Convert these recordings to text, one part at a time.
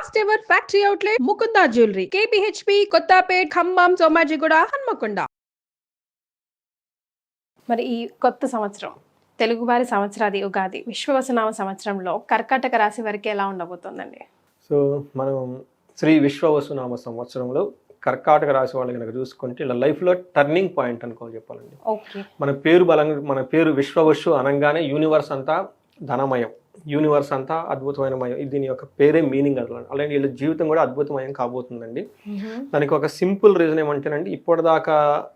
First ever factory outlet Mukunda jewellery KPHB Kothapet Khammam Somajiguda Hanamkonda మరి ఈ కొత్త సంవత్సరం తెలుగువారి సంవత్సరాది ఉగాది విశ్వవసనామ సంవత్సరంలో కర్కాటక రాశి వారికి ఎలా ఉండబోతోందండి? సో మనం శ్రీ విశ్వవసునామ సంవత్సరంలో కర్కాటక రాశి వాళ్ళు కనుక చూసుకుంటే ఇలా లైఫ్లో టర్నింగ్ పాయింట్ అనుకో చెప్పాలండి. ఓకే. మన పేరు బలంగా మన పేరు విశ్వవస్సు అనగానే యూనివర్స్ అంతా ధనమయం. యూనివర్స్ అంతా అద్భుతమైన మయం. దీని యొక్క పేరే మీనింగ్ అట్లా అలాగే వీళ్ళ జీవితం కూడా అద్భుతమయం కాబోతుందండి. దానికి ఒక సింపుల్ రీజన్ ఏమంటేనండి ఇప్పటిదాకా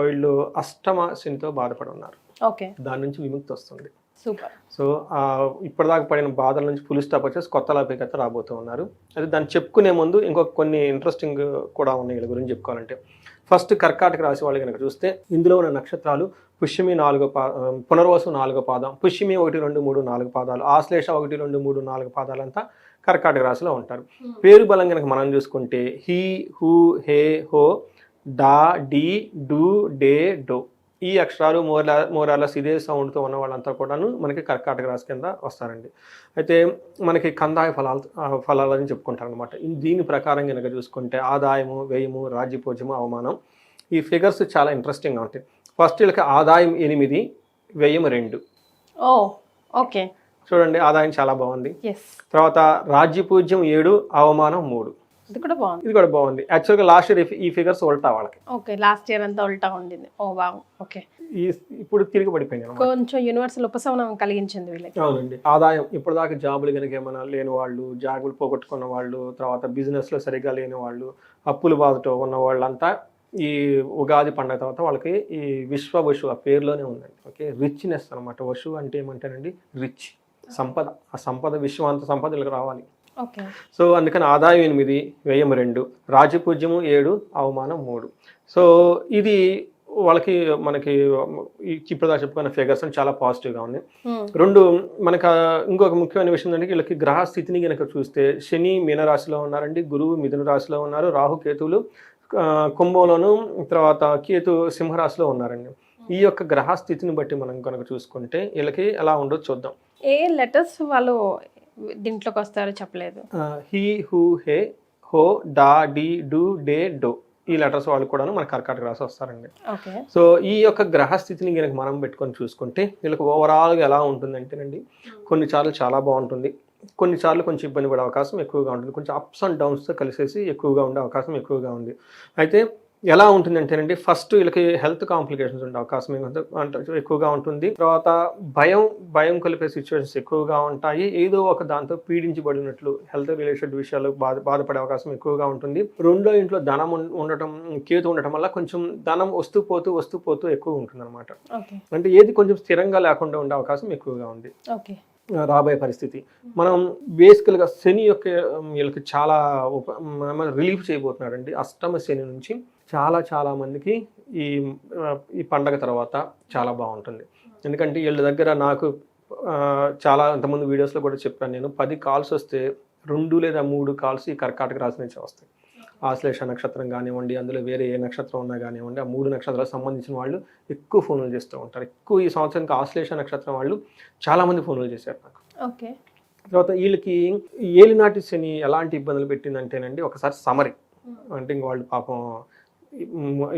వీళ్ళు అష్టమ శనితో బాధపడి ఉన్నారు. ఓకే. దాని నుంచి విముక్తి వస్తుంది. సూపర్. సో ఆ, ఇప్పటిదాకా పడిన బాధల నుంచి ఫుల్ స్టాప్ వచ్చేసి కొత్త లాభికత రాబోతూ ఉన్నారు. అయితే దాన్ని చెప్పుకునే ముందు ఇంకొక కొన్ని ఇంట్రెస్టింగ్ కూడా ఉన్నాయి వీళ్ళ గురించి చెప్పుకోవాలంటే. ఫస్ట్ కర్కాటక రాశి వాళ్ళు కనుక చూస్తే ఇందులో ఉన్న నక్షత్రాలు పుష్యమి నాలుగో పా పునర్వసు నాలుగో పాదం పుష్యమి ఒకటి రెండు మూడు నాలుగు పాదాలు ఆశ్లేష ఒకటి రెండు మూడు నాలుగు పాదాలంతా కర్కాటక రాశిలో ఉంటారు. పేరు బలం కనుక మనం చూసుకుంటే హీ హూ హే హో డా డి డు డే డో. ఈ అక్షరాలు మోర్లా మోరాలస్ ఇదే సౌండ్తో ఉన్న వాళ్ళంతా కూడాను మనకి కర్కాటక రాశి కింద వస్తారండి. అయితే మనకి కందాయ ఫలాలు ఫలాలని చెప్పుకుంటారు అనమాట దీని ప్రకారం కనుక చూసుకుంటే ఆదాయము వ్యయము రాజ్యపూజ్యము అవమానం ఈ ఫిగర్స్ చాలా ఇంట్రెస్టింగ్గా ఉంటాయి. ఫస్ట్ వీళ్ళకి ఆదాయం ఎనిమిది వ్యయం రెండు. Oh okay. చూడండి ఆదాయం చాలా బాగుంది. తర్వాత రాజ్యపూజ్యం ఏడు అవమానం మూడు. ఇది కూడా బాగుంది. ఇది కూడా బాగుంది. యాక్చువల్గా లాస్ట్ ఇయర్ ఈ ఫిగర్స్ ఉల్టా వాళ్ళకి. ఓకే లాస్ట్ ఇయర్ అంతా ఉల్టా ఉండింది. ఓ బాగు ఓకే. ఈ ఇప్పుడు తిరిగి పడిపోయింది కొంచెం యూనివర్సల్ ఉపశమనం కలిగించింది వీళ్ళకి. అవునండి. ఆదాయం ఇప్పటిదాకా జాబులు కనుక ఏమైనా లేని వాళ్ళు జాబులు పోగొట్టుకున్న వాళ్ళు తర్వాత బిజినెస్లో సరిగ్గా లేని వాళ్ళు అప్పులు బాధతో ఉన్న వాళ్ళంతా ఈ ఉగాది పండుగ తర్వాత వాళ్ళకి ఈ విశ్వ వశు ఆ పేరులోనే ఉందండి. ఓకే? రిచ్నెస్ అనమాట వశు అంటే ఏమంటారండి? రిచ్ సంపద. ఆ సంపద విశ్వాంత సంపద వీళ్ళకి రావాలి. సో అందుకని ఆదాయం ఎనిమిది వ్యయం రెండు రాజపూజ్యము ఏడు అవమానం మూడు. సో ఇది వాళ్ళకి మనకి ఈ ఇప్పుడు చెప్పుకున్న ఫిగర్స్ చాలా పాజిటివ్గా ఉంది. రెండు మనకు ఇంకొక ముఖ్యమైన విషయం ఏంటంటే వీళ్ళకి గ్రహ స్థితిని కనుక చూస్తే శని మీనరాశిలో ఉన్నారండి గురువు మిథున రాశిలో ఉన్నారు రాహు కేతువులు ఆ, కుంభంలోను తర్వాత కేతు సింహరాశిలో ఉన్నారండి. ఈ యొక్క గ్రహ స్థితిని బట్టి మనం కనుక చూసుకుంటే వీళ్ళకి ఎలా ఉండో చూద్దాం. ఏ లెటర్స్ వాళ్ళు దీంట్లోకి వస్తారో చెప్పలేదు. హీ హూ హే హో డా డి డు డే డో ఈ లెటర్స్ వాళ్ళు కూడా మన కర్కాటక రాసి వస్తారండి. సో ఈ యొక్క గ్రహ స్థితిని కనుక మనం పెట్టుకొని చూసుకుంటే వీళ్ళకి ఓవరాల్గా ఎలా ఉంటుందంటేనండి కొన్నిసార్లు చాలా బాగుంటుంది. కొన్నిసార్లు కొంచెం ఇబ్బంది పడే అవకాశం ఎక్కువగా ఉంటుంది. కొంచెం అప్స్ అండ్ డౌన్స్తో కలిసేసి ఎక్కువగా ఉండే అవకాశం ఎక్కువగా ఉంది. అయితే ఎలా ఉంటుందంటేనండి ఫస్ట్ వీళ్ళకి హెల్త్ కాంప్లికేషన్స్ ఉండే అవకాశం ఎక్కువగా ఉంటుంది. తర్వాత భయం భయం కలిపే సిచ్యువేషన్స్ ఎక్కువగా ఉంటాయి. ఏదో ఒక దాంతో పీడించబడినట్లు హెల్త్ రిలేటెడ్ విషయాలు బాధ బాధపడే అవకాశం ఎక్కువగా ఉంటుంది. రెండో ఇంట్లో ధనం ఉండటం కేతు ఉండటం వల్ల కొంచెం ధనం వస్తూ పోతూ వస్తూ పోతూ ఎక్కువ ఉంటుంది అనమాట అంటే ఏది కొంచెం స్థిరంగా లేకుండా ఉండే అవకాశం ఎక్కువగా ఉంది. ఓకే. రాబోయే పరిస్థితి. మనం బేసికల్గా శని యొక్క వీళ్ళకి చాలా ఉప రిలీఫ్ చేయబోతున్నాడండి. అష్టమ శని నుంచి చాలా చాలా మందికి ఈ ఈ పండగ తర్వాత చాలా బాగుంటుంది. ఎందుకంటే వీళ్ళ దగ్గర నాకు చాలా అంతమంది వీడియోస్లో కూడా చెప్పాను నేను. పది కాల్స్ వస్తే రెండు లేదా మూడు కాల్స్ ఈ కర్కాటక రాశి నుంచి వస్తాయి. ఆశ్లేష నక్షత్రం కానివ్వండి అందులో వేరే ఏ నక్షత్రం ఉన్నా కానివ్వండి ఆ మూడు నక్షత్రాలకు సంబంధించిన వాళ్ళు ఎక్కువ ఫోన్లు చేస్తూ ఉంటారు. ఎక్కువ ఈ సంవత్సరానికి ఆశ్లేష నక్షత్రం వాళ్ళు చాలామంది ఫోన్లు చేశారు నాకు. ఓకే. తర్వాత వీళ్ళకి ఏలినాటి శని ఎలాంటి ఇబ్బందులు పెట్టిందంటేనండి ఒకసారి సమరి అంటే ఇంక వాళ్ళు పాపం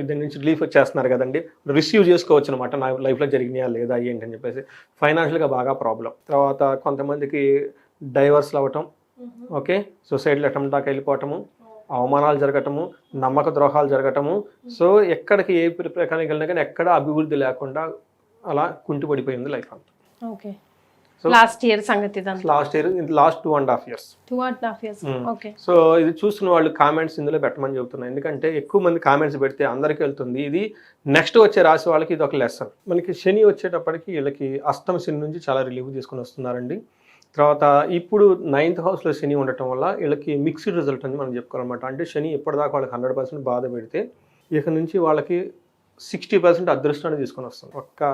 దీని నుంచి రిలీఫ్ వచ్చేస్తున్నారు కదండి. రిసీవ్ చేసుకోవచ్చు అనమాట నా లైఫ్లో జరిగినాయా లేదా ఏంటి అని చెప్పేసి ఫైనాన్షియల్గా బాగా ప్రాబ్లం తర్వాత కొంతమందికి డైవర్స్లు అవ్వటం ఓకే? సొసైటీలో అటెంప్ట్ దాకా వెళ్ళిపోవటము అవమానాలు జరగటము నమ్మక ద్రోహాలు జరగటము. సో ఎక్కడికి ఏ ప్రకారం వెళ్ళినా కానీ ఎక్కడ అభివృద్ధి లేకుండా అలా కుంటిపడిపోయింది లైఫ్ అంతా. ఓకే. లాస్ట్ ఇయర్ సంగతి last year last two and half years. Two and half years. Okay. So ఇది చూస్తున్న వాళ్ళు కామెంట్స్ ఇందులో పెట్టమని చెబుతున్నాను ఎందుకంటే ఎక్కువ మంది కామెంట్స్ పెడితే అందరికీ వెళ్తుంది. ఇది నెక్స్ట్ వచ్చే రాశి వాళ్ళకి ఇది ఒక లెసన్ మనకి శని వచ్చేటప్పటికి వీళ్ళకి అష్టమ శని నుంచి చాలా రిలీఫ్ తీసుకొని వస్తున్నారండి. తర్వాత ఇప్పుడు నైన్త్ హౌస్లో శని ఉండటం వల్ల వీళ్ళకి మిక్స్డ్ రిజల్ట్ అని మనం చెప్పుకోవాలన్నమాట. అంటే శని ఇప్పటిదాకా వాళ్ళకి హండ్రెడ్ పర్సెంట్ బాధ పెడితే ఇక నుంచి వాళ్ళకి సిక్స్టీ పర్సెంట్ అదృష్టాన్ని తీసుకొని వస్తుంది. ఒక్క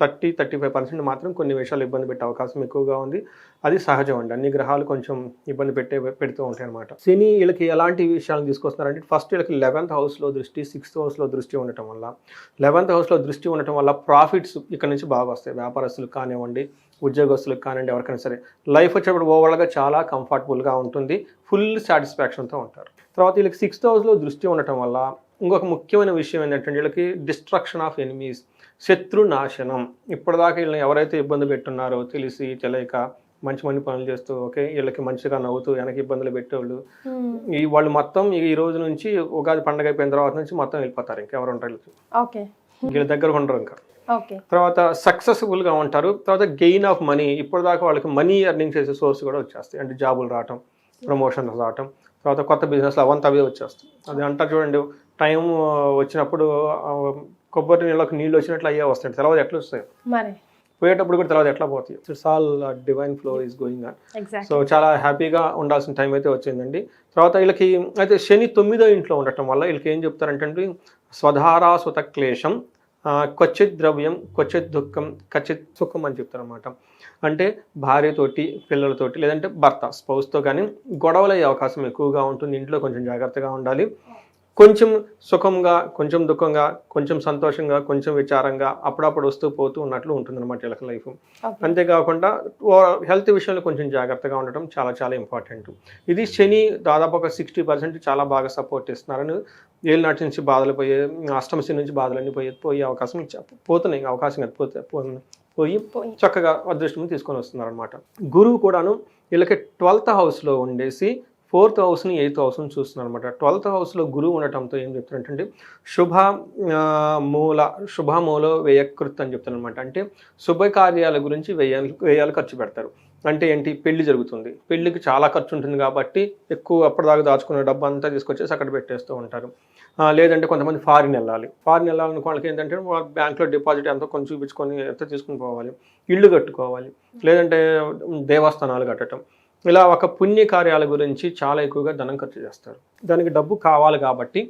థర్టీ థర్టీ ఫైవ్ పర్సెంట్ మాత్రం కొన్ని విషయాలు ఇబ్బంది పెట్టే అవకాశం ఎక్కువగా ఉంది. అది సహజం అండి. అన్ని గ్రహాలు కొంచెం ఇబ్బంది పెట్టే పెడుతూ ఉంటాయి అనమాట శని వీళ్ళకి ఎలాంటి విషయాలను తీసుకొస్తున్నారంటే ఫస్ట్ వీళ్ళకి లెవెన్త్ హౌస్లో దృష్టి సిక్స్త్ హౌస్లో దృష్టి ఉండటం వల్ల. లెవెన్త్ హౌస్లో దృష్టి ఉండటం వల్ల ప్రాఫిట్స్ ఇక్కడ నుంచి బాగా వస్తాయి. వ్యాపారస్తులు కానివ్వండి ఉద్యోగస్తులకు కానివ్వండి ఎవరికైనా సరే. లైఫ్ వచ్చేటప్పుడు ఓవరాల్గా చాలా కంఫర్టబుల్గా ఉంటుంది. ఫుల్ సాటిస్ఫాక్షన్తో ఉంటారు. తర్వాత వీళ్ళకి సిక్స్త్ హౌస్లో దృష్టి ఉండటం వల్ల ఇంకొక ముఖ్యమైన విషయం ఏంటంటే వీళ్ళకి డిస్ట్రక్షన్ ఆఫ్ ఎనిమీస్ శత్రు నాశనం. ఇప్పటిదాకా వీళ్ళని ఎవరైతే ఇబ్బంది పెట్టున్నారో తెలిసి తెలియక మంచి మంచి పనులు చేస్తూ ఓకే వీళ్ళకి మంచిగా నవ్వుతూ వెనక ఇబ్బందులు పెట్టేవాళ్ళు. ఈ వాళ్ళు మొత్తం ఈ రోజు నుంచి ఉగాది పండగ అయిపోయిన తర్వాత నుంచి మొత్తం వెళ్ళిపోతారు. ఇంకెవరు ఉంటారు వీళ్ళకి. ఓకే వీళ్ళ దగ్గర ఉండరు ఇంకా. తర్వాత సక్సెస్ఫుల్గా ఉంటారు. తర్వాత గెయిన్ ఆఫ్ మనీ ఇప్పటిదాకా వాళ్ళకి మనీ ఎర్నింగ్ చేసే సోర్స్ కూడా వచ్చేస్తాయి. అంటే జాబులు రావటం ప్రమోషన్స్ రావటం తర్వాత కొత్త బిజినెస్లు అవంతా అవే వచ్చేస్తాయి. అది అంటారు చూడండి టైం వచ్చినప్పుడు కొబ్బరి నీళ్ళకి నీళ్ళు వచ్చినట్లు అయ్యే వస్తాయి తర్వాత ఎట్లా వస్తాయి? మరి. పోయేటప్పుడు కూడా తర్వాత ఎట్లా పోతాయి? It's all divine flow is going on exact so చాలా హ్యాపీగా ఉండాల్సిన టైం అయితే వచ్చిందండి. తర్వాత వీళ్ళకి అయితే శని తొమ్మిదో ఇంట్లో ఉండటం వల్ల వీళ్ళకి ఏం చెప్తారంటే స్వధారా సుత క్లేశం క్వచిత్ ద్రవ్యం క్వచిత్ దుఃఖం క్వచిత్ సుఖం అని చెప్తారన్నమాట. అంటే భార్యతోటి పిల్లలతోటి లేదంటే భర్త స్పౌస్తో కానీ గొడవలు అయ్యే అవకాశం ఎక్కువగా ఉంటుంది. ఇంట్లో కొంచెం జాగ్రత్తగా ఉండాలి. కొంచెం సుఖంగా కొంచెం దుఃఖంగా కొంచెం సంతోషంగా కొంచెం విచారంగా అప్పుడప్పుడు వస్తూ పోతూ ఉన్నట్లు ఉంటుంది అనమాట వీళ్ళకి లైఫ్ అంతేకాకుండా హెల్త్ విషయంలో కొంచెం జాగ్రత్తగా ఉండటం చాలా చాలా ఇంపార్టెంట్ ఇది శని దాదాపు ఒక సిక్స్టీ పర్సెంట్ చాలా బాగా సపోర్ట్ ఇస్తున్నారని ఏళ్ళనాటి నుంచి బాధలు పోయే అష్టమ శని నుంచి బాధలన్నీ పోయే పోయే అవకాశం ఇచ్చా- పోతున్నాయి అవకాశం కాదు, పోతే పోయి చక్కగా అదృష్టం తీసుకొని వస్తున్నారు అనమాట గురువు కూడాను వీళ్ళకి ట్వెల్త్ హౌస్లో ఉండేసి ఫోర్త్ హౌస్ని ఎయిత్ హౌస్ని చూస్తున్నారు అనమాట ట్వెల్త్ హౌస్లో గురువు ఉండటంతో ఏం చెప్తారంటే శుభ మూల శుభమూల వ్యయకృత్ అని చెప్తాను అనమాట అంటే శుభకార్యాల గురించి వ్యయాలు వ్యయాలు ఖర్చు పెడతారు. అంటే ఏంటి? పెళ్ళి జరుగుతుంది. పెళ్ళికి చాలా ఖర్చు ఉంటుంది కాబట్టి ఎక్కువ అప్పటిదాకా దాచుకున్న డబ్బు అంతా తీసుకొచ్చేసి అక్కడ పెట్టేస్తూ ఉంటారు. లేదంటే కొంతమంది ఫారిన్ వెళ్ళాలి. ఫారిన్ వెళ్ళాలనుకో వాళ్ళకి ఏంటంటే వాళ్ళ బ్యాంక్లో డిపాజిట్ ఎంతో కొంచెం చూపించుకొని ఎంత తీసుకుని పోవాలి. ఇల్లు కట్టుకోవాలి. లేదంటే దేవస్థానాలు కట్టడం. ఇలా ఒక పుణ్య కార్యాల గురించి చాలా ఎక్కువగా ధనం ఖర్చు చేస్తారు. దానికి డబ్బు కావాలి కాబట్టి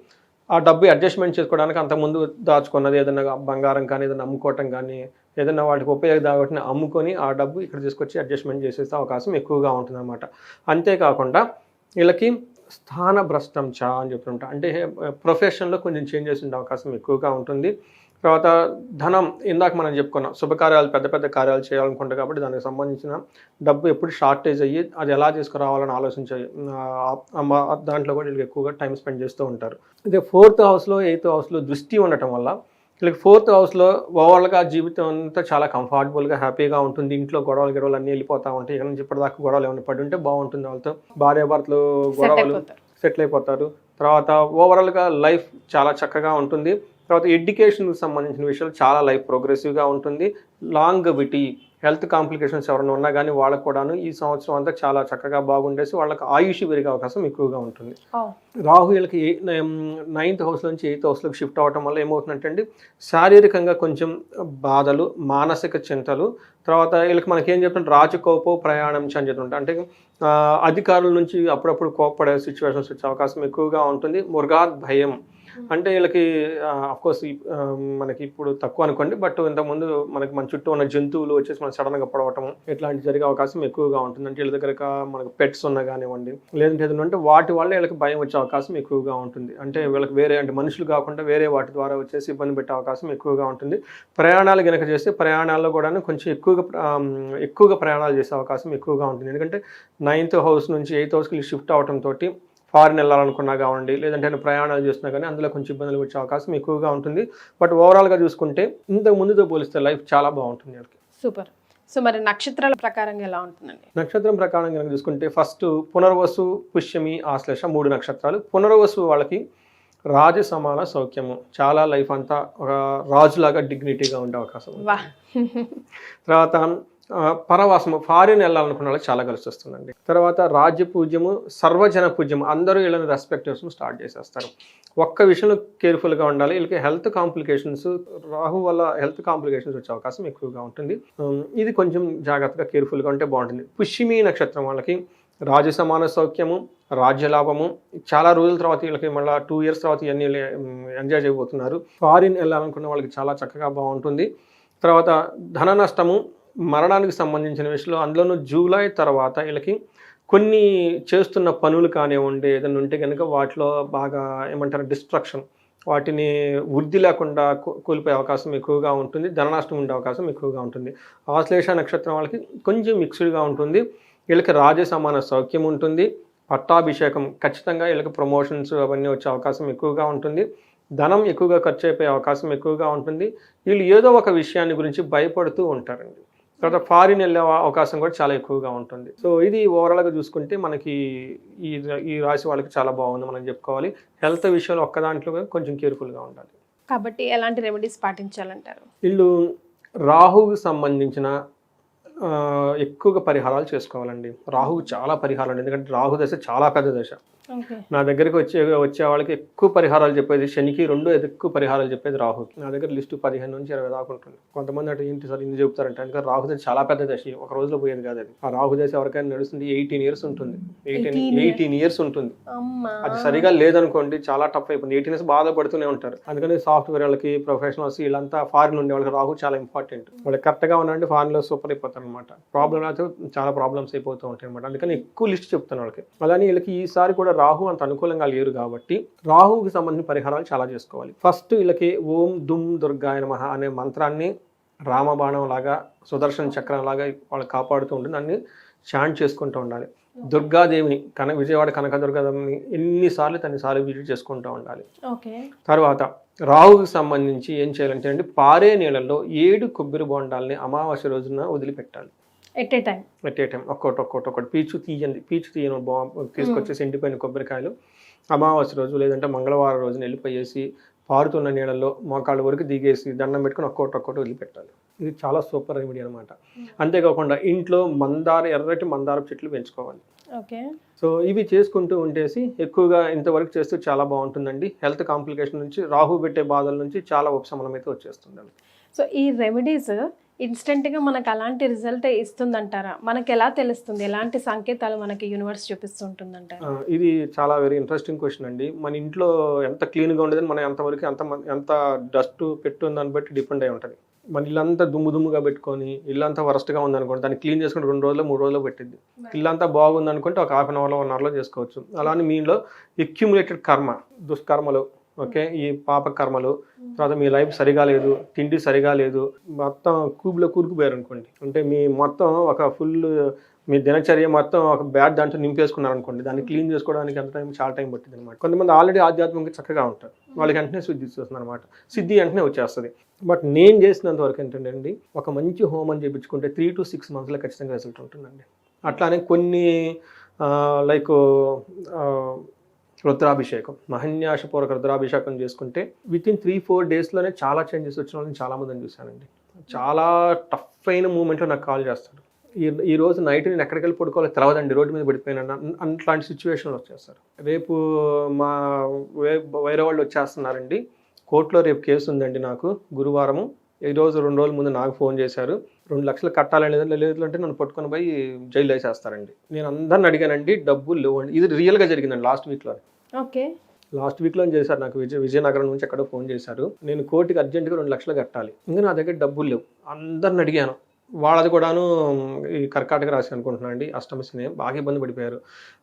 ఆ డబ్బు అడ్జస్ట్మెంట్ చేసుకోవడానికి అంతకుముందు దాచుకున్నది ఏదైనా బంగారం కానీ ఏదైనా అమ్ముకోవటం కానీ ఏదైనా వాటికి ఉపయోగపడిన అమ్ముకొని ఆ డబ్బు ఇక్కడ తీసుకొచ్చి అడ్జస్ట్మెంట్ చేసేసే అవకాశం ఎక్కువగా ఉంటుందన్నమాట. అంతేకాకుండా వీళ్ళకి స్థాన భ్రష్టం చా అని చెప్తుంటా అంటే ప్రొఫెషన్లో కొంచెం చేంజెస్ ఉండే అవకాశం ఎక్కువగా ఉంటుంది. తర్వాత ధనం ఇందాక మనం చెప్పుకున్నాం శుభకార్యాలు పెద్ద పెద్ద కార్యాలు చేయాలనుకుంటాం కాబట్టి దానికి సంబంధించిన డబ్బు ఎప్పుడు షార్టేజ్ అయ్యి అది ఎలా తీసుకురావాలని ఆలోచించే దాంట్లో కూడా వీళ్ళకి ఎక్కువగా టైం స్పెండ్ చేస్తూ ఉంటారు. ఇదే ఫోర్త్ హౌస్లో ఎయిత్ హౌస్లో దృష్టి ఉండటం వల్ల వీళ్ళకి ఫోర్త్ హౌస్లో ఓవరాల్గా జీవితం అంతా చాలా కంఫర్టబుల్గా హ్యాపీగా ఉంటుంది. ఇంట్లో గొడవలు గొడవలు అన్నీ వెళ్ళిపోతూ ఉంటాయి. ఇక్కడ నుంచి ఇప్పటిదాకా గొడవలు ఏమైనా పడి ఉంటే బాగుంటుంది వాళ్ళతో. భార్యాభర్తలు గొడవలు సెటిల్ అయిపోతారు. తర్వాత ఓవరాల్గా లైఫ్ చాలా చక్కగా ఉంటుంది. తర్వాత ఎడ్యుకేషన్కి సంబంధించిన విషయాలు చాలా లైఫ్ ప్రోగ్రెసివ్గా ఉంటుంది. లాంగవిటీ హెల్త్ కాంప్లికేషన్స్ ఎవరైనా ఉన్నా కానీ వాళ్ళకు కూడాను ఈ సంవత్సరం అంతా చాలా చక్కగా బాగుండేసి వాళ్ళకి ఆయుష్ పెరిగే అవకాశం ఎక్కువగా ఉంటుంది. రాహు వీళ్ళకి నైన్త్ హౌస్ నుంచి ఎయిత్ హౌస్లోకి షిఫ్ట్ అవ్వటం వల్ల ఏమవుతుందంటే అండి శారీరకంగా కొంచెం బాధలు మానసిక చింతలు తర్వాత వీళ్ళకి మనకి ఏం చెప్తుంటే రాజకోపో ప్రయాణం అని చెప్తుంటే అంటే అధికారుల నుంచి అప్పుడప్పుడు కోపపడే సిచ్యువేషన్స్ వచ్చే అవకాశం ఎక్కువగా ఉంటుంది. మురుగాద్ భయం అంటే వీళ్ళకి అఫ్కోర్స్ మనకి ఇప్పుడు తక్కువ అనుకోండి బట్ ఇంతకుముందు మనకి మన చుట్టూ ఉన్న జంతువులు వచ్చేసి మనం సడన్గా పడవటం ఇట్లాంటి జరిగే అవకాశం ఎక్కువగా ఉంటుంది అంటే వీళ్ళ దగ్గర మనకు పెట్స్ ఉన్నా కానివ్వండి లేదంటే ఏదైనా వాటి వల్ల వీళ్ళకి భయం వచ్చే అవకాశం ఎక్కువగా ఉంటుంది. అంటే వీళ్ళకి వేరే అంటే మనుషులు కాకుండా వేరే వాటి ద్వారా వచ్చేసి ఇబ్బంది పెట్టే అవకాశం ఎక్కువగా ఉంటుంది. ప్రయాణాలు కనుక చేస్తే ప్రయాణాల్లో కూడా కొంచెం ఎక్కువగా ఎక్కువగా ప్రయాణాలు చేసే అవకాశం ఎక్కువగా ఉంటుంది. ఎందుకంటే నైన్త్ హౌస్ నుంచి ఎయిత్ హౌస్కి షిఫ్ట్ అవటంతో ఫారిన్ వెళ్ళాలనుకున్నా కావండి లేదంటే ఏమైనా ప్రయాణాలు చేస్తున్నా కానీ అందులో కొంచెం ఇబ్బందులు వచ్చే అవకాశం ఎక్కువగా ఉంటుంది. బట్ ఓవరాల్గా చూసుకుంటే ఇంతకు ముందుతో పోలిస్తే లైఫ్ చాలా బాగుంటుంది వీళ్ళకి. సూపర్. సో మరి నక్షత్రాల ప్రకారంగా ఎలా ఉంటుందండి? నక్షత్రం ప్రకారం కనుక చూసుకుంటే ఫస్ట్ పునర్వసు పుష్యమి ఆశ్లేష మూడు నక్షత్రాలు. పునర్వసు వాళ్ళకి రాజ సమాన సౌఖ్యము. చాలా లైఫ్ అంతా ఒక రాజులాగా డిగ్నిటీగా ఉండే అవకాశం తర్వాత పరవాసము ఫారిన్ వెళ్ళాలనుకున్న వాళ్ళకి చాలా కలిసి వస్తుందండి. తర్వాత రాజ్య పూజ్యము సర్వజన పూజ్యము అందరూ వీళ్ళని రెస్పెక్ట్ చేస్తూ స్టార్ట్ చేసేస్తారు. ఒక్క విషయంలో కేర్ఫుల్గా ఉండాలి. వీళ్ళకి హెల్త్ కాంప్లికేషన్స్ రాహు వల్ల హెల్త్ కాంప్లికేషన్స్ వచ్చే అవకాశం ఎక్కువగా ఉంటుంది. ఇది కొంచెం జాగ్రత్తగా కేర్ఫుల్గా ఉంటే బాగుంటుంది. పుష్యమి నక్షత్రం వాళ్ళకి రాజ సమాన సౌఖ్యము రాజ్యలాభము చాలా రోజుల తర్వాత వీళ్ళకి మళ్ళీ టూ ఇయర్స్ తర్వాత ఇవన్నీ ఎంజాయ్ చేయబోతున్నారు. ఫారిన్ వెళ్ళాలనుకున్న వాళ్ళకి చాలా చక్కగా బాగుంటుంది. తర్వాత ధన నష్టము మరణానికి సంబంధించిన విషయంలో అందులోనూ జూలై తర్వాత వీళ్ళకి కొన్ని చేస్తున్న పనులు కానివ్వండి ఏదైనా ఉంటే కనుక వాటిలో బాగా ఏమంటారు డిస్ట్రక్షన్ వాటిని వృద్ధి లేకుండా కోల్పోయే అవకాశం ఎక్కువగా ఉంటుంది ధననాష్టం ఉండే అవకాశం ఎక్కువగా ఉంటుంది. ఆశ్లేష నక్షత్రం వాళ్ళకి కొంచెం మిక్స్డ్గా ఉంటుంది. వీళ్ళకి రాజ సమాన సౌఖ్యం ఉంటుంది. పట్టాభిషేకం ఖచ్చితంగా వీళ్ళకి ప్రమోషన్స్ అవన్నీ వచ్చే అవకాశం ఎక్కువగా ఉంటుంది. ధనం ఎక్కువగా ఖర్చు అయిపోయే అవకాశం ఎక్కువగా ఉంటుంది. వీళ్ళు ఏదో ఒక విషయాన్ని గురించి భయపడుతూ ఉంటారండి. తర్వాత ఫారిన్ వెళ్ళే అవ- అవకాశం కూడా చాలా ఎక్కువగా ఉంటుంది. సో ఇది ఓవరాల్గా చూసుకుంటే మనకి ఈ ఈ రాశి వాళ్ళకి చాలా బాగుంది మనం చెప్పుకోవాలి. హెల్త్ విషయంలో ఒక్క దాంట్లో కొంచెం కేర్ఫుల్గా ఉండాలి. కాబట్టి ఎలాంటి రెమెడీస్ పాటించాలంటారు? వీళ్ళు రాహువుకి సంబంధించిన ఎక్కువగా పరిహారాలు చేసుకోవాలండి. రాహువు చాలా పరిహారాలు ఎందుకంటే రాహు దశ చాలా పెద్ద దశ. నా దగ్గరికి వచ్చే వచ్చే వాళ్ళకి ఎక్కువ పరిహారాలు చెప్పేది శనికి రెండు ఎక్కువ పరిహారాలు చెప్పేది రాహుకి నా దగ్గర లిస్టు పదిహేను నుంచి ఇరవై దాకా ఉంటుంది. కొంతమంది అంటే ఏంటి సార్ ఇన్ని చెప్తారంటే ఎందుకంటే రాహు దశ చాలా పెద్ద దశ. ఒక రోజులో పోయేది కాదు అది. ఆ రాహు దశ ఎవరికైనా నడుస్తుంది ఎయిటీన్ ఇయర్స్ ఉంటుంది. ఎయిటీన్ 18 ఎయిటీన్ ఇయర్స్ ఉంటుంది. అది సరిగా లేదనుకోండి చాలా టఫ్ అయిపోయింది ఎయిటీన్ ఇయర్స్ బాధపడుతూనే ఉంటారు. అందుకని సాఫ్ట్వేర్ వాళ్ళకి ప్రొఫెషనల్స్ వీళ్ళంతా ఫారిన్ ఉండే వాళ్ళకి రాహు చాలా ఇంపార్టెంట్. వాళ్ళకి కరెక్ట్గా ఉన్నారంటే ఫారిన్లో సూపర్ అయిపోతారు అనమాట ప్రాబ్లం అయితే చాలా ప్రాబ్లమ్స్ అయిపోతూ ఉంటాయి అనమాట అందుకని ఎక్కువ లిస్ట్ చెప్తాను వాళ్ళకి. అలానే వీళ్ళకి ఈసారి కూడా రాహు అంత అనుకూలంగా లేరు కాబట్టి రాహువుకి సంబంధించిన పరిహారాలు చాలా చేసుకోవాలి. ఫస్ట్ వీళ్ళకి ఓం దుమ్ దుర్గాయ నమః అనే మంత్రాన్ని రామబాణం లాగా సుదర్శన చక్రం లాగా వాళ్ళు కాపాడుతూ ఉంటుంది దాన్ని చాంట్ చేసుకుంటూ ఉండాలి. దుర్గాదేవిని కన విజయవాడ కనకదుర్గాదేవిని ఎన్నిసార్లు తన్నిసార్లు విజిట్ చేసుకుంటూ ఉండాలి. ఓకే. తర్వాత రాహువుకి సంబంధించి ఏం చేయాలంటే అండి పారే నీళ్ళల్లో ఏడు కొబ్బరి బొండాలని అమావాస్య రోజున వదిలిపెట్టాలి. At a time at a time ఒక్కొక్కటి ఒక్కొక్కటి ఒక్కటి. పీచు తీయండి. పీచు తీయని బా తీసుకొచ్చేసి ఎండిపోయిన కొబ్బరికాయలు. అమావాస్య రోజు లేదంటే మంగళవారం రోజున వెళ్ళిపోయేసి పారుతున్న నీళ్ళల్లో మోకాళ్ళ వరకు దిగేసి దండం పెట్టుకుని ఒక్కొక్కటి ఒక్కొక్కటి వదిలిపెట్టాలి. ఇది చాలా సూపర్ రెమెడీ అనమాట అంతేకాకుండా ఇంట్లో మందార ఎర్రటి మందార చెట్లు పెంచుకోవాలి. ఓకే సో ఇవి చేసుకుంటూ ఉండేసి ఎక్కువగా ఇంతవరకు చేస్తూ చాలా బాగుంటుందండి. హెల్త్ కాంప్లికేషన్ నుంచి రాహు పెట్టే బాధల నుంచి చాలా ఉపశమనం అయితే వచ్చేస్తుంది సో ఈ రెమెడీస్ ఇన్స్టెంట్గా మనకు అలాంటి రిజల్ట్ ఇస్తుందంటారా? మనకి ఎలా తెలుస్తుంది? ఎలాంటి సంకేతాలు మనకి యూనివర్స్ చూపిస్తుంటుందంటారా? ఆ, ఇది చాలా వెరీ ఇంట్రెస్టింగ్ క్వశ్చన్ అండి. మన ఇంట్లో ఎంత క్లీన్గా ఉండేదని మనం ఎంతవరకు ఎంత ఎంత డస్ట్ పెట్టుందని దాన్ని బట్టి డిపెండ్ అయి ఉంటుంది. మన ఇల్లంతా దుమ్ము దుమ్ముగా పెట్టుకొని ఇల్లంతా వరస్ట్గా ఉందనుకోండి దాన్ని క్లీన్ చేసుకుని రెండు రోజులు మూడు రోజులు పెట్టింది ఇల్లంతా బాగుంది అనుకుంటే ఒక హాఫ్ అన్ అవర్లో వన్ అవర్లో చేసుకోవచ్చు. అలానే మీలో ఎక్యుములేటెడ్ కర్మ దుష్కర్మలు. ఓకే? ఈ పాప కర్మలు తర్వాత మీ లైఫ్ సరిగా లేదు తిండి సరిగా లేదు మొత్తం కూబులో కూరుకుపోయారు అనుకోండి అంటే మీ మొత్తం ఒక ఫుల్ మీ దినచర్య మొత్తం ఒక బ్యాడ్ దాంట్లో నింపేసుకున్నారు అనుకోండి దాన్ని క్లీన్ చేసుకోవడానికి ఎంత టైం చాలా టైం పట్టింది అనమాట కొంతమంది ఆల్రెడీ ఆధ్యాత్మికంగా చక్కగా ఉంటారు. వాళ్ళకి వెంటనే శుద్ధి ఇస్తుంది అనమాట సిద్ధి వెంటనే వచ్చేస్తుంది. బట్ నేను చేసినంత వరకు ఏంటంటే ఒక మంచి హోమం చేయించుకుంటే త్రీ టు సిక్స్ మంత్స్లో ఖచ్చితంగా రిజల్ట్ ఉంటుందండి. అట్లానే కొన్ని లైక్ రుద్రాభిషేకం. మహన్యాసపూర్వక రుద్రాభిషేకం చేసుకుంటే విత్ ఇన్ త్రీ ఫోర్ డేస్లోనే చాలా చేంజెస్ వచ్చిన వాళ్ళని చాలా మందిని చూశానండి. చాలా టఫ్ అయిన మూమెంట్లో నాకు కాల్ చేస్తాడు ఈ ఈ రోజు నైట్ నేను ఎక్కడికి వెళ్ళి పడుకోవాలో? తెలవదండి రోడ్డు మీద పడిపోయినా అట్లాంటి సిచ్యువేషన్లు వచ్చేస్తారు. రేపు మా వేరే వాళ్ళు వచ్చేస్తున్నారండి. కోర్టులో రేపు కేసు ఉందండి నాకు గురువారము. ఈరోజు రెండు రోజుల ముందు నాకు ఫోన్ చేశారు. రెండు లక్షలు కట్టాలని లేదు అంటే నన్ను పట్టుకొని పోయి జైలు వేసేస్తారండి. నేను అందరిని అడిగానండి డబ్బులు లేవండి. ఇది రియల్గా జరిగిందండి లాస్ట్ వీక్లో ఓకే. లాస్ట్ వీక్లో చేశారు నాకు విజయ విజయనగరం నుంచి ఎక్కడో ఫోన్ చేశారు. నేను కోర్టుకి అర్జెంటుగా రెండు లక్షలు కట్టాలి. ఇంకా నా దగ్గర డబ్బులు లేవు. అందరిని అడిగాను. వాళ్ళది కూడాను ఈ కర్కాటక రాశి అనుకుంటున్నాను అండి. అష్టమశని బాగా ఇబ్బంది పడిపోయారు.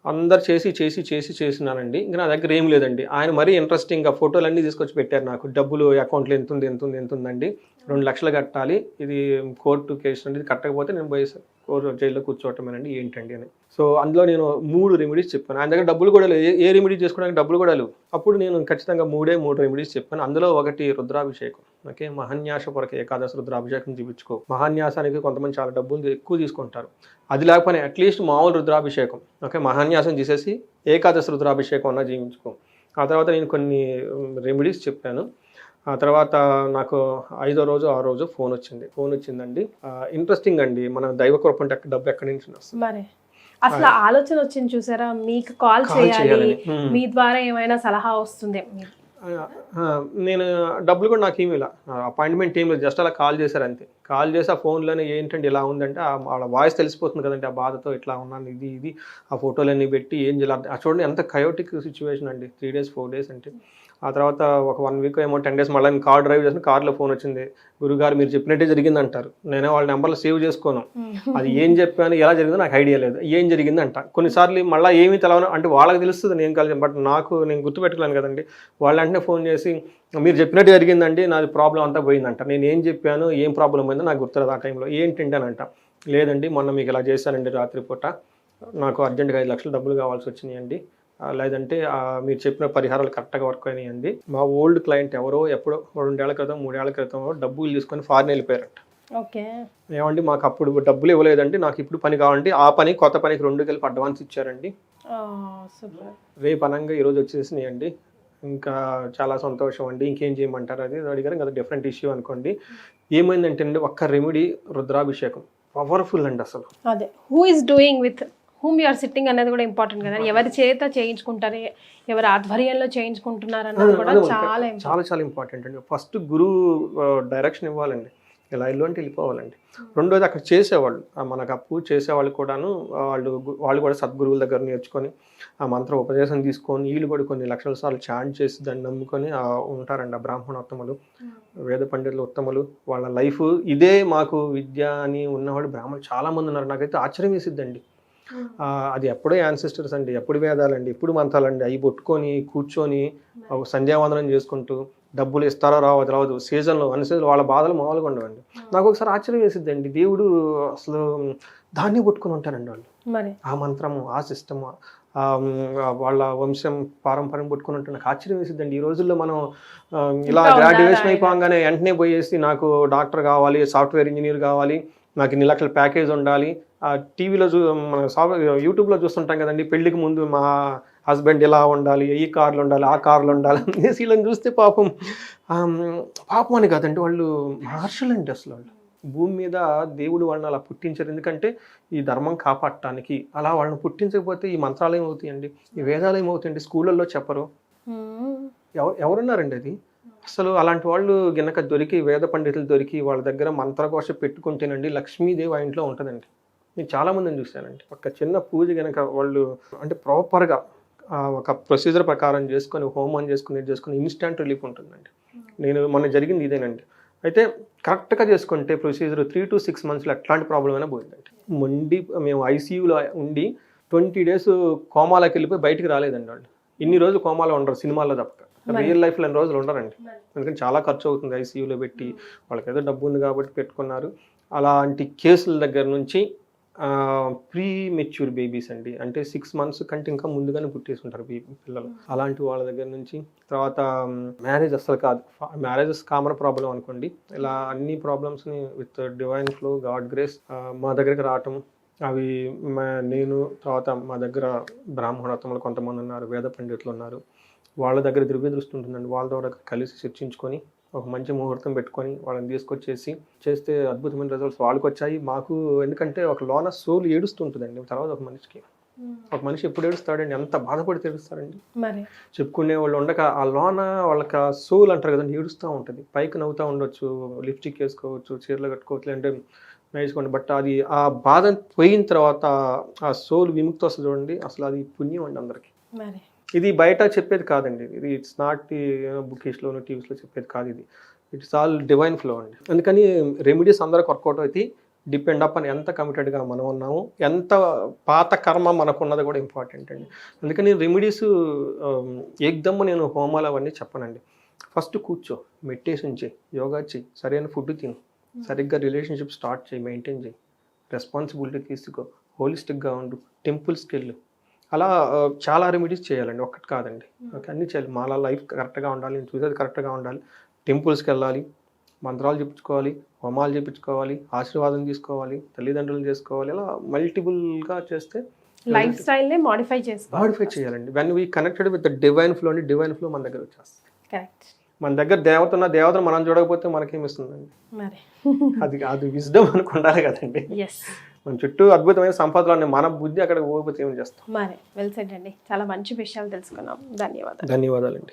అందరు చేసి చేసి చేసి చేసినానండి ఇంకా నా దగ్గర ఏం లేదండి. ఆయన మరీ ఇంట్రెస్టింగ్గా ఫోటోలు అన్నీ తీసుకొచ్చి పెట్టారు నాకు. డబ్బులు అకౌంట్లో ఎంత ఉంది ఎంత ఉంది ఎంత ఉందండి. రెండు లక్షలు కట్టాలి. ఇది కోర్టు కేసు అండి ఇది కట్టకపోతే నేను పోయి కోర్టు జైల్లో కూర్చోవటమేనండి ఏంటండి అని. సో అందులో నేను మూడు రెమెడీస్ చెప్పాను. ఆయన దగ్గర డబ్బులు కూడా లేవు. ఏ- ఏ రెమెడీ చేసుకోవడానికి డబ్బులు కూడా లేవు. అప్పుడు నేను ఖచ్చితంగా మూడే మూడు రెమెడీస్ చెప్పాను. అందులో ఒకటి రుద్రాభిషేకం. ఓకే? మహాన్యాస కొరకు ఏకాదశి రుద్రాభిషేకం చూపించుకో. మహాన్యాసానికి కొంతమంది చాలా డబ్బులు ఎక్కువ తీసుకుంటారు. అది లేకపోయినా అట్లీస్ట్ మామూలు రుద్రాభిషేకం. ఓకే? మహాన్యాసం చేసేసి ఏకాదశి రుద్రాభిషేకం అన్నా జీవించుకో ఆ తర్వాత నేను కొన్ని రెమెడీస్ చెప్పాను. ఆ తర్వాత నాకు ఐదో రోజు ఆ రోజు ఫోన్ వచ్చింది. ఫోన్ వచ్చిందండి. ఇంట్రెస్టింగ్ అండి. మన దైవ కృప అంటే డబ్బు ఎక్కడి నుంచి వస్తుంది? మరి. అసలు ఆలోచన వచ్చింది చూసారా? మీకు కాల్ చేయాలి. మీ ద్వారా ఏమైనా సలహా వస్తుంది? నేను డబ్బులు కూడా నాకు ఏమి ఇలా అపాయింట్మెంట్ ఏం లేదు. జస్ట్ అలా కాల్ చేశారు అంతే. కాల్ చేసి ఆ ఫోన్లోనే ఏంటంటే ఇలా ఉందంటే ఆ వాళ్ళ వాయిస్ తెలిసిపోతుంది కదండి ఆ బాధతో ఇట్లా ఉన్నాను ఇది ఇది. ఆ ఫోటోలన్నీ పెట్టి ఏం చేయాలి? ఆ చూడండి ఎంత కయోటిక్ సిచ్యువేషన్ అండి. త్రీ డేస్ ఫోర్ డేస్ అంటే. ఆ తర్వాత ఒక వన్ వీక్ ఏమో టెన్ డేస్ మళ్ళీ కార్ డ్రైవ్ చేసిన కార్లో ఫోన్ వచ్చింది. గురుగారు మీరు చెప్పినట్టే జరిగింది అంటారు నేనే వాళ్ళ నెంబర్లు సేవ్ చేసుకోను. అది ఏం చెప్పాను ఎలా జరిగిందో నాకు ఐడియా లేదు. ఏం జరిగింది అంట కొన్నిసార్లు మళ్ళీ ఏమీ తెలవను అంటే వాళ్ళకి తెలుస్తుంది నేను కలిసి బట్ నాకు నేను గుర్తుపెట్టుకోలేను కదండి. వాళ్ళ వెంటనే ఫోన్ చేసి మీరు చెప్పినట్టు జరిగిందండి నాది ప్రాబ్లం అంతా పోయిందంట. నేను ఏం చెప్పాను ఏం ప్రాబ్లం అయిందో నాకు గుర్తులేదు ఆ టైంలో. ఏంటంటే అని అంట. లేదండి మొన్న మీకు ఇలా చేశానండి రాత్రిపూట. నాకు అర్జెంటుగా ఐదు లక్షలు డబ్బులు కావాల్సి వచ్చినాయండి. లేదంటే మీరు చెప్పిన పరిహారాలు కరెక్ట్గా వర్క్ అయినాయండి. మా ఓల్డ్ క్లయింట్ ఎవరో ఎప్పుడో రెండేళ్ళ క్రితం మూడేళ్ళ క్రితం డబ్బులు తీసుకొని ఫారిన్ వెళ్ళిపోయారంట. ఓకే. ఏమండి మాకు అప్పుడు డబ్బులు ఇవ్వలేదండి నాకు ఇప్పుడు పని కావాలండి. ఆ పని కొత్త పనికి రెండు కలిపి అడ్వాన్స్ ఇచ్చారండి. రేపు అనంగా ఈరోజు వచ్చేసినాయండి. ఇంకా చాలా సంతోషం అండి. ఇంకేం చేయమంటారు? అది అడిగారు కదా డిఫరెంట్ ఇష్యూ అనుకోండి. ఏమైందంటే అండి ఒక్క రెమెడీ రుద్రాభిషేకం. పవర్ఫుల్ అండి అసలు. అదే. Who is doing with whom you're sitting అనేది కూడా ఇంపార్టెంట్ కదా. ఎవరి చేత చేయించుకుంటారు ఎవరి ఆధ్వర్యంలో చేయించుకుంటున్నారు అన్నది కూడా. చాలా. చాలా చాలా ఇంపార్టెంట్ అండి. ఫస్ట్ గురువు డైరెక్షన్ ఇవ్వాలండి. ఇలా ఇల్లు అంటే వెళ్ళిపోవాలండి. రెండోది అక్కడ చేసేవాళ్ళు. మనకు ఆ పూజ చేసేవాళ్ళు కూడాను వాళ్ళు వాళ్ళు కూడా సద్గురువుల దగ్గర నేర్చుకొని ఆ మంత్ర ఉపదేశం తీసుకొని వీళ్ళు కూడా కొన్ని లక్షల సార్లు చాంట్ చేసి దాన్ని నమ్ముకొని ఉంటారండి ఆ బ్రాహ్మణ ఉత్తములు వేద పండితులు ఉత్తములు. వాళ్ళ లైఫ్ ఇదే మాకు విద్య అని ఉన్నవాళ్ళు బ్రాహ్మణులు చాలా మంది ఉన్నారు. నాకైతే ఆశ్చర్యం వేసిద్దండి. అది ఎప్పుడో యాన్సిస్టర్స్ అండి ఎప్పుడు వేదాలండి ఎప్పుడు మంత్రాలండి అవి పట్టుకొని కూర్చొని సంధ్యావందనం చేసుకుంటూ డబ్బులు ఇస్తారో రావో రావద్దు సీజన్లో అన్ని సీజన్లో వాళ్ళ బాధలు మామూలుగా ఉండవండి. నాకు ఒకసారి ఆశ్చర్యం వేసిద్దండి దేవుడు అసలు దాన్ని పట్టుకొని ఉంటారండి వాళ్ళు మరి? ఆ మంత్రము ఆ సిస్టమ్ వాళ్ళ వంశం పారంపర్యం పట్టుకుని ఉంటే నాకు ఆశ్చర్యం వేసిద్దండి. ఈ రోజుల్లో మనం ఇలా గ్రాడ్యుయేషన్? అయిపోగానే వెంటనే పోయేసి నాకు డాక్టర్ కావాలి సాఫ్ట్వేర్ ఇంజనీర్ కావాలి నాకు ఇన్ని లక్షల ప్యాకేజ్ ఉండాలి టీవీలో చూ మన యూట్యూబ్లో చూస్తుంటాం కదండి. పెళ్ళికి ముందు మా హస్బెండ్ ఇలా ఉండాలి ఈ కార్లు ఉండాలి ఆ కార్లు ఉండాలి అనేసి వీళ్ళని చూస్తే పాపం పాపం అని కాదండి. వాళ్ళు మహర్షులండి అసలు వాళ్ళు. భూమి మీద దేవుడు వాళ్ళని అలా పుట్టించారు. ఎందుకంటే ఈ ధర్మం కాపాడటానికి అలా వాళ్ళని పుట్టించకపోతే ఈ మంత్రాలు ఏమవుతాయండి? ఈ వేదాలు ఏమవుతాయండి? స్కూళ్ళల్లో చెప్పరు. ఎవరు ఎవరున్నారండి అది? అసలు అలాంటి వాళ్ళు గినక దొరికి వేద పండితులు దొరికి వాళ్ళ దగ్గర మంత్రకోశ పెట్టుకుంటేనండి లక్ష్మీదేవి ఆ ఇంట్లో ఉంటుందండి. నేను చాలా మందిని చూశానండి. ఒక చిన్న పూజ గనక వాళ్ళు అంటే ప్రాపర్గా ఒక ప్రొసీజర్ ప్రకారం చేసుకొని హోమం చేసుకుని చేసుకుని ఇన్స్టంట్ రిలీఫ్ ఉంటుందండి. నేను మొన్న జరిగింది ఇదేనండి. అయితే కరెక్ట్గా చేసుకుంటే ప్రొసీజర్ త్రీ టు సిక్స్ మంత్స్లో ఎట్లాంటి ప్రాబ్లం అయినా పోయిందండి. మొండి మేము ఐసీయూలో ఉండి ట్వంటీ డేస్ కోమాలోకి వెళ్ళిపోయి బయటికి రాలేదండి వాళ్ళు. ఇన్ని రోజులు కోమాలో ఉండరు సినిమాల్లో తప్ప రియల్ లైఫ్లో ఎన్ని రోజులు ఉండరండి. ఎందుకంటే చాలా ఖర్చు అవుతుంది ఐసీయూలో పెట్టి వాళ్ళకి ఏదో డబ్బు ఉంది కాబట్టి పెట్టుకున్నారు. అలాంటి కేసుల దగ్గర నుంచి ప్రీ మెచ్యూర్ బేబీస్ అండి. అంటే సిక్స్ మంత్స్ కంటే ఇంకా ముందుగానే పుట్టేసుకుంటారు బీ పిల్లలు. అలాంటి వాళ్ళ దగ్గర నుంచి తర్వాత మ్యారేజ్ అసలు కాదు. మ్యారేజెస్ కామన్ ప్రాబ్లం అనుకోండి. ఇలా అన్ని ప్రాబ్లమ్స్ని with divine flow God grace మా దగ్గరికి రావటం అవి నేను తర్వాత మా దగ్గర బ్రాహ్మణోత్తములు కొంతమంది ఉన్నారు వేద పండితులు ఉన్నారు. వాళ్ళ దగ్గర దివ్య దృష్టి ఉంటుందండి. వాళ్ళ ద్వారా కలిసి చర్చించుకొని ఒక మంచి ముహూర్తం పెట్టుకొని వాళ్ళని తీసుకొచ్చేసి చేస్తే అద్భుతమైన రిజల్ట్స్ వాళ్ళకి వచ్చాయి మాకు ఎందుకంటే ఒక లోన సోల్ ఏడుస్తుంటుందండి. తర్వాత ఒక మనిషికి. ఒక మనిషి ఎప్పుడు ఏడుస్తాడండి? ఎంత బాధపడితే ఏడుస్తారండి మరి. చెప్పుకునే వాళ్ళు ఉండక ఆ లోన వాళ్ళకి ఆ సోల్ అంటారు కదండి ఏడుస్తూ ఉంటుంది. పైకి నవ్వుతూ ఉండొచ్చు లిప్స్టిక్ వేసుకోవచ్చు చీరలు కట్టుకోవచ్చు అంటే వేసుకోండి బట్ అది ఆ బాధ పోయిన తర్వాత ఆ సోల్ విముక్తి వస్తుంది చూడండి. అసలు అది పుణ్యం అండి అందరికి. మరి. ఇది బయట చెప్పేది కాదండి. ఇది ఇట్స్ నాట్ బుకిష్లోను టీవీస్లో చెప్పేది కాదు ఇది. ఇట్స్ ఆల్ డివైన్ ఫ్లో అండి. అందుకని రెమెడీస్ అందరికి వర్కౌట్ అయితే డిపెండ్ అప్ అని ఎంత కమిటెడ్గా మనం ఉన్నాము ఎంత పాత కర్మ మనకున్నది కూడా ఇంపార్టెంట్ అండి. అందుకని రెమెడీస్ um, ఏకదమ్ము నేను హోమాలు అవన్నీ చెప్పనండి. ఫస్ట్ కూర్చో మెడిటేషన్ చేయి యోగా చేయి సరైన ఫుడ్ తిను. సరిగ్గా రిలేషన్షిప్ స్టార్ట్ చేయి మెయింటైన్ చేయి. రెస్పాన్సిబిలిటీ తీసుకో హోలిస్టిక్గా ఉండు టెంపుల్స్కి వెళ్ళు అలా చాలా రెమెడీస్ చేయాలండి. ఒక్కటి కాదండి. ఓకే అన్నీ చేయాలి. మాలా లైఫ్ కరెక్ట్గా ఉండాలి. నేను చూసేది కరెక్ట్గా ఉండాలి. టెంపుల్స్కి వెళ్ళాలి. మంత్రాలు చెప్పించుకోవాలి. హోమాలు చెప్పించుకోవాలి. ఆశీర్వాదం తీసుకోవాలి. తల్లిదండ్రులు చేసుకోవాలి. ఇలా మల్టిపుల్గా చేస్తే లైఫ్ స్టైల్ని మాడిఫై చేసుకోవాలి మాడిఫై చేయాలండి. When we connected with divine flow అండి డివైన్ ఫ్లో మన దగ్గర వచ్చేస్తుంది. కరెక్ట్ మన దగ్గర దేవత ఉన్న దేవతను మనం చూడకపోతే మనకేమిస్తుందండి మరి. అది అది విజ్డమ్ అనుకు ఉండాలి కదండి. ఎస్ మన చుట్టూ అద్భుతమైన సంపదలు మన బుద్ధి అక్కడ ఏం చేస్తాం? మరి వెల్ సెట్ అండి. చాలా మంచి విషయాలు తెలుసుకున్నాం. ధన్యవాదాలు. ధన్యవాదాలండి.